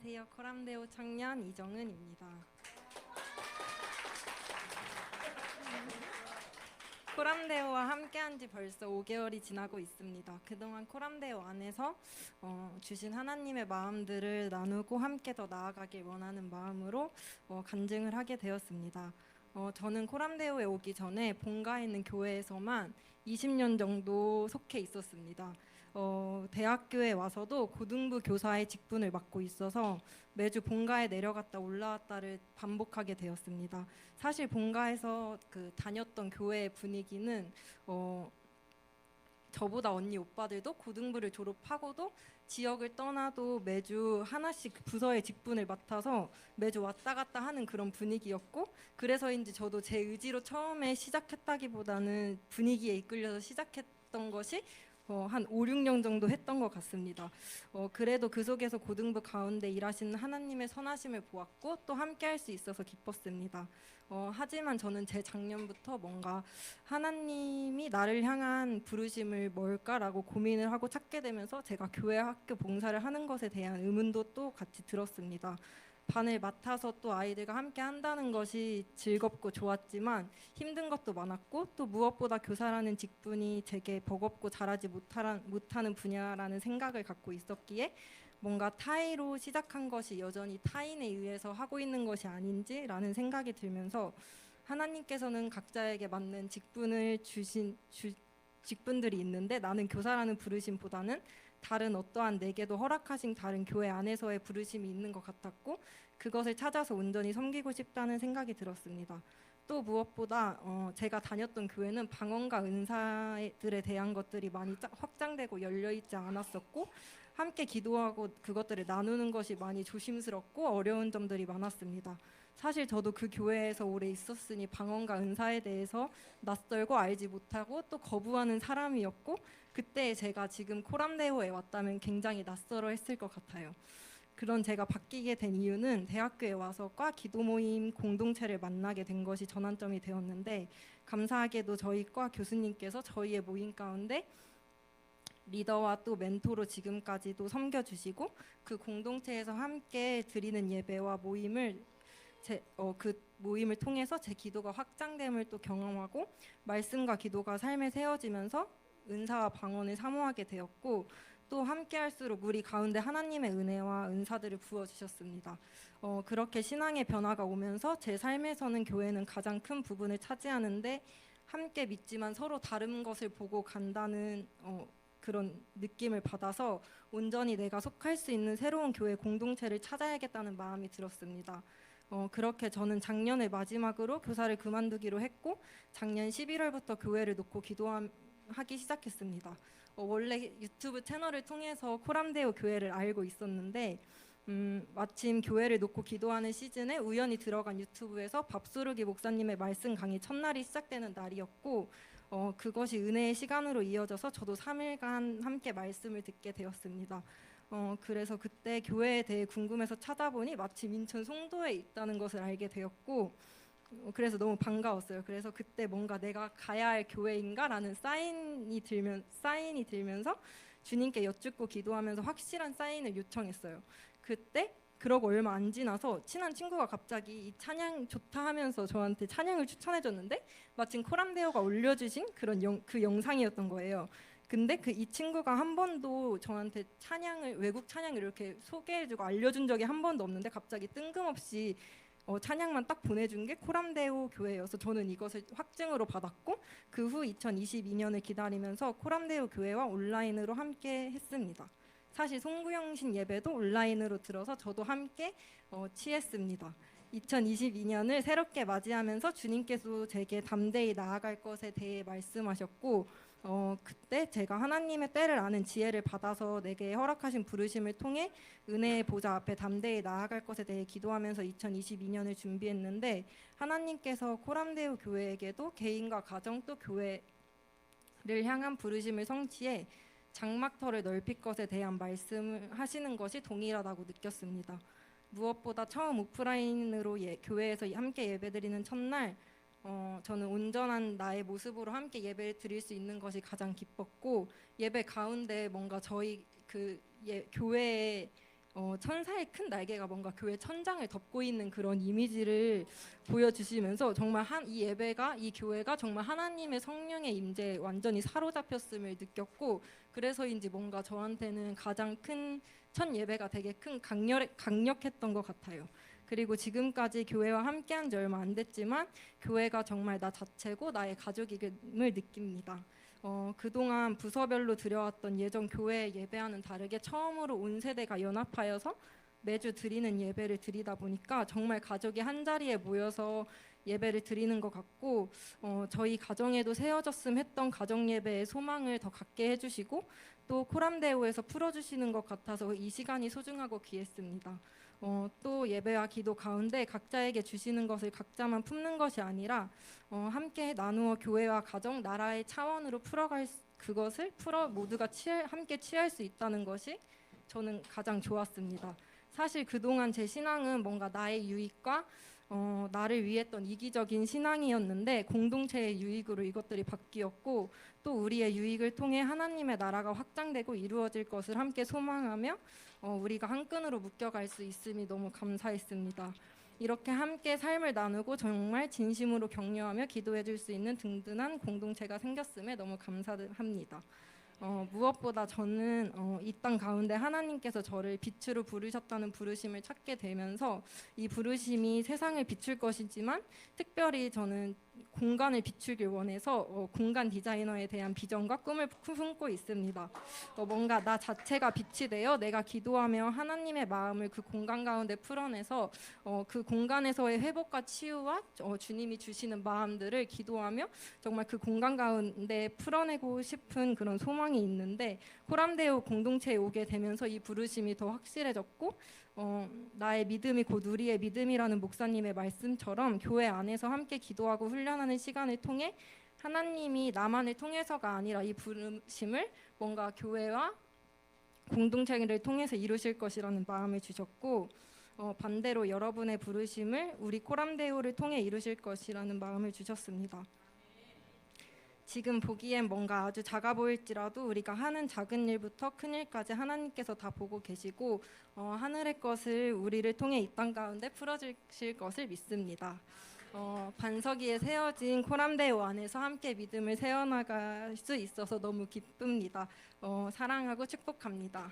안녕하세요. 코람데오 청년 이정은입니다. 코람데오와 함께한 지 벌써 5개월이 지나고 있습니다. 그동안 코람데오 안에서 어, 주신 하나님의 마음들을 나누고 함께 더 나아가길 원하는 마음으로 어, 간증을 하게 되었습니다. 어, 저는 코람데오에 오기 전에 본가에 있는 교회에서만 20년 정도 속해 있었습니다. 어, 대학교에 와서도 고등부 교사의 직분을 맡고 있어서 매주 본가에 내려갔다 올라왔다를 반복하게 되었습니다. 사실 본가에서 그 다녔던 교회의 분위기는 어, 저보다 언니 오빠들도 고등부를 졸업하고도 지역을 떠나도 매주 하나씩 부서의 직분을 맡아서 매주 왔다 갔다 하는 그런 분위기였고 그래서인지 저도 제 의지로 처음에 시작했다기보다는 분위기에 이끌려서 시작했던 것이 어, 한 5, 6년 정도 했던 것 같습니다. 어, 그래도 그 속에서 고등부 가운데 일하시는 하나님의 선하심을 보았고 또 함께 할 수 있어서 기뻤습니다. 어, 하지만 저는 제 작년부터 뭔가 하나님이 나를 향한 부르심을 뭘까라고 고민을 하고 찾게 되면서 제가 교회 학교 봉사를 하는 것에 대한 의문도 또 같이 들었습니다. 반을 맡아서 또 아이들과 함께 한다는 것이 즐겁고 좋았지만 힘든 것도 많았고 또 무엇보다 교사라는 직분이 제게 버겁고 잘하지 못하는 분야라는 생각을 갖고 있었기에 뭔가 타의로 시작한 것이 여전히 타인에 의해서 하고 있는 것이 아닌지라는 생각이 들면서 하나님께서는 각자에게 맞는 직분을 주신 주, 직분들이 있는데 나는 교사라는 부르심보다는 다른 어떠한 내게도 허락하신 다른 교회 안에서의 부르심이 있는 것 같았고 그것을 찾아서 온전히 섬기고 싶다는 생각이 들었습니다. 또 무엇보다 어, 제가 다녔던 교회는 방언과 은사들에 대한 것들이 많이 짜- 확장되고 열려 있지 않았었고 함께 기도하고 그것들을 나누는 것이 많이 조심스럽고 어려운 점들이 많았습니다. 사실 저도 그 교회에서 오래 있었으니 방언과 은사에 대해서 낯설고 알지 못하고 또 거부하는 사람이었고 그때 제가 지금 코람데오에 왔다면 굉장히 낯설어 했을 것 같아요. 그런 제가 바뀌게 된 이유는 대학교에 와서 과 기도 모임 공동체를 만나게 된 것이 전환점이 되었는데 감사하게도 저희 과 교수님께서 저희의 모임 가운데 리더와 또 멘토로 지금까지도 섬겨주시고 그 공동체에서 함께 드리는 예배와 모임을 제, 어, 그 모임을 통해서 제 기도가 확장됨을 또 경험하고 말씀과 기도가 삶에 세워지면서 은사와 방언을 사모하게 되었고 또 함께할수록 우리 가운데 하나님의 은혜와 은사들을 부어 주셨습니다. 어, 그렇게 신앙의 변화가 오면서 제 삶에서는 교회는 가장 큰 부분을 차지하는데 함께 믿지만 서로 다른 것을 보고 간다는 어, 그런 느낌을 받아서 온전히 내가 속할 수 있는 새로운 교회 공동체를 찾아야겠다는 마음이 들었습니다. 어, 그렇게 저는 작년을 마지막으로 교사를 그만두기로 했고 작년 11월부터 교회를 놓고 기도하기 시작했습니다. 어, 원래 유튜브 채널을 통해서 코람데오 교회를 알고 있었는데 음, 마침 교회를 놓고 기도하는 시즌에 우연히 들어간 유튜브에서 밥수르기 목사님의 말씀 강의 첫날이 시작되는 날이었고 어, 그것이 은혜의 시간으로 이어져서 저도 3일간 함께 말씀을 듣게 되었습니다. 어, 그래서 그때 교회에 대해 궁금해서 찾아보니 마침 인천 송도에 있다는 것을 알게 되었고 어, 그래서 너무 반가웠어요. 그래서 그때 뭔가 내가 가야 할 교회인가라는 사인이 들면 사인이 들면서 주님께 여쭙고 기도하면서 확실한 사인을 요청했어요. 그때 그러고 얼마 안 지나서 친한 친구가 갑자기 이 찬양 좋다 하면서 저한테 찬양을 추천해줬는데 마침 코람데오가 올려주신 그런 영, 그 영상이었던 거예요. 근데 그 이 친구가 한 번도 저한테 찬양을 외국 찬양을 이렇게 소개해주고 알려준 적이 한 번도 없는데 갑자기 뜬금없이 어, 찬양만 딱 보내준 게 코람데오 교회여서 저는 이것을 확증으로 받았고 그 후 2022년을 기다리면서 코람데오 교회와 온라인으로 함께 했습니다. 사실 송구영신 예배도 온라인으로 들어서 저도 함께 어, 취했습니다. 2022년을 새롭게 맞이하면서 주님께서 제게 담대히 나아갈 것에 대해 말씀하셨고 어, 그때 제가 하나님의 때를 아는 지혜를 받아서 내게 허락하신 부르심을 통해 은혜의 보좌 앞에 담대히 나아갈 것에 대해 기도하면서 2022년을 준비했는데 하나님께서 코람데오 교회에게도 개인과 가정 또 교회를 향한 부르심을 성취해 장막터를 넓힐 것에 대한 말씀을 하시는 것이 동일하다고 느꼈습니다. 무엇보다 처음 오프라인으로 예, 교회에서 함께 예배드리는 첫날 어, 저는 온전한 나의 모습으로 함께 예배를 드릴 수 있는 것이 가장 기뻤고 예배 가운데 뭔가 저희 그 예, 교회의 어, 천사의 큰 날개가 뭔가 교회 천장을 덮고 있는 그런 이미지를 보여주시면서 정말 한, 이 예배가 이 교회가 정말 하나님의 성령의 임재에 완전히 사로잡혔음을 느꼈고 그래서인지 뭔가 저한테는 가장 큰 첫 예배가 되게 큰 강렬, 강력했던 것 같아요. 그리고 지금까지 교회와 함께한 지 얼마 안 됐지만 교회가 정말 나 자체고 나의 가족임을 느낍니다. 어, 그동안 부서별로 드려왔던 예전 교회 예배와는 다르게 처음으로 온 세대가 연합하여서 매주 드리는 예배를 드리다 보니까 정말 가족이 한 자리에 모여서 예배를 드리는 것 같고 어, 저희 가정에도 세워졌음 했던 가정 예배의 소망을 더 갖게 해주시고 또 코람데오에서 풀어주시는 것 같아서 이 시간이 소중하고 귀했습니다. 어, 또 예배와 기도 가운데 각자에게 주시는 것을 각자만 품는 것이 아니라 어, 함께 나누어 교회와 가정, 나라의 차원으로 풀어갈 수- 그것을 풀어 모두가 취할, 함께 취할 수 있다는 것이 저는 가장 좋았습니다. 사실 그동안 제 신앙은 뭔가 나의 유익과 어, 나를 위했던 이기적인 신앙이었는데 공동체의 유익으로 이것들이 바뀌었고 또 우리의 유익을 통해 하나님의 나라가 확장되고 이루어질 것을 함께 소망하며 어, 우리가 한 끈으로 묶여갈 수 있음이 너무 감사했습니다. 이렇게 함께 삶을 나누고 정말 진심으로 격려하며 기도해 줄 수 있는 든든한 공동체가 생겼음에 너무 감사합니다. 어, 무엇보다 저는 어, 이 땅 가운데 하나님께서 저를 빛으로 부르셨다는 부르심을 찾게 되면서 이 부르심이 세상을 비출 것이지만 특별히 저는 공간을 비추길 원해서 어, 공간 디자이너에 대한 비전과 꿈을 품고 있습니다. 어, 뭔가 나 자체가 빛이 되어 내가 기도하며 하나님의 마음을 그 공간 가운데 풀어내서 어, 그 공간에서의 회복과 치유와 어, 주님이 주시는 마음들을 기도하며 정말 그 공간 가운데 풀어내고 싶은 그런 소망이 있는데 코람데오 공동체에 오게 되면서 이 부르심이 더 확실해졌고 어, 나의 믿음이 곧 우리의 믿음이라는 목사님의 말씀처럼 교회 안에서 함께 기도하고 훈련하는 시간을 통해 하나님이 나만을 통해서가 아니라 이 부르심을 뭔가 교회와 공동체를 통해서 이루실 것이라는 마음을 주셨고 어, 반대로 여러분의 부르심을 우리 코람데오를 통해 이루실 것이라는 마음을 주셨습니다. 지금 보기엔 뭔가 아주 작아 보일지라도 우리가 하는 작은 일부터 큰 일까지 하나님께서 다 보고 계시고 어, 하늘의 것을 우리를 통해 이 땅 가운데 풀어주실 것을 믿습니다. 어, 반석 위에 세워진 코람데오 안에서 함께 믿음을 세워나갈 수 있어서 너무 기쁩니다. 어, 사랑하고 축복합니다.